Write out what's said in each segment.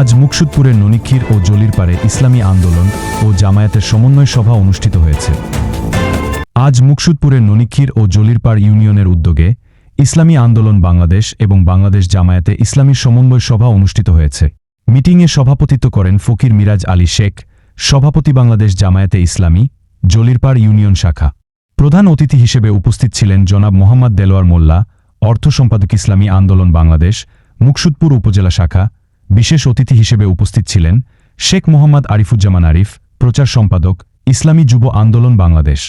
আজ মুকসুদপুরের ননিক্ষীর ও জলিরপাড়ে ইসলামী আন্দোলন ও জামায়াতের সমন্বয় সভা অনুষ্ঠিত হয়েছে। আজ মুকসুদপুরের ননিক্ষীর ও জলিরপাড় ইউনিয়নের উদ্যোগে ইসলামী আন্দোলন বাংলাদেশ এবং বাংলাদেশ জামায়াতে ইসলামী সমন্বয় সভা অনুষ্ঠিত হয়েছে। মিটিংয়ে সভাপতিত্ব করেন ফকির মিরাজ আলী শেখ, সভাপতি বাংলাদেশ জামায়াতে ইসলামী জলিরপাড় ইউনিয়ন শাখা। প্রধান অতিথি হিসেবে উপস্থিত ছিলেন জনাব মোহাম্মদ দেলোয়ার মোল্লা, অর্থ সম্পাদক ইসলামী আন্দোলন বাংলাদেশ, মুকসুদপুর উপজেলা শাখা বিশেষ অতিথি হিসেবে উপস্থিত ছিলেন শেখ মোহাম্মদ আরিফুজ্জামান আরিফ, প্রচার সম্পাদক, ইসলামী যুব আন্দোলন বাংলাদেশ।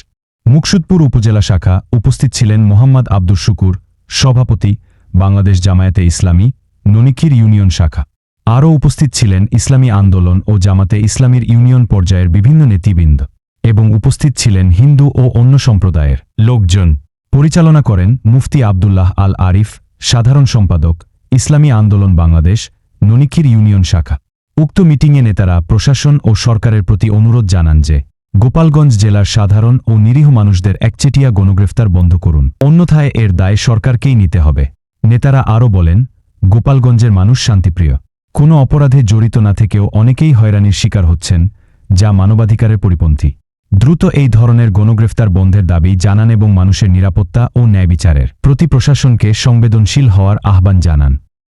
মুকসুদপুর উপজেলা শাখা উপস্থিত ছিলেন মোহাম্মদ আব্দুর শুকুর, সভাপতি, বাংলাদেশ জামায়াতে ইসলামী, ননিখির ইউনিয়ন শাখা। আরও উপস্থিত ছিলেন ইসলামী আন্দোলন ও জামাতে ইসলামীর ইউনিয়ন পর্যায়ের বিভিন্ন নেতৃবৃন্দ এবং উপস্থিত ছিলেন হিন্দু ও অন্য সম্প্রদায়ের লোকজন। পরিচালনা করেন মুফতি আবদুল্লাহ আল আরিফ, সাধারণ সম্পাদক, ইসলামী আন্দোলন বাংলাদেশ ননিখির ইউনিয়ন শাখা। উক্ত মিটিংয়ে নেতারা প্রশাসন ও সরকারের প্রতি অনুরোধ জানান যে, গোপালগঞ্জ জেলার সাধারণ ও নিরীহ মানুষদের একচেটিয়া গণগ্রেফতার বন্ধ করুন। অন্যথায় এর দায় সরকারকেই নিতে হবে। নেতারা আরও বলেন, গোপালগঞ্জের মানুষ শান্তিপ্রিয়। কোনো অপরাধে জড়িত না থেকেও অনেকেই হয়রানির শিকার হচ্ছেন, যা মানবাধিকারের পরিপন্থী। দ্রুত এই ধরনের গণগ্রেফতার বন্ধের দাবি জানান এবং মানুষের নিরাপত্তা ও ন্যায় বিচারের প্রতি প্রশাসনকে সংবেদনশীল হওয়ার আহ্বান জানান।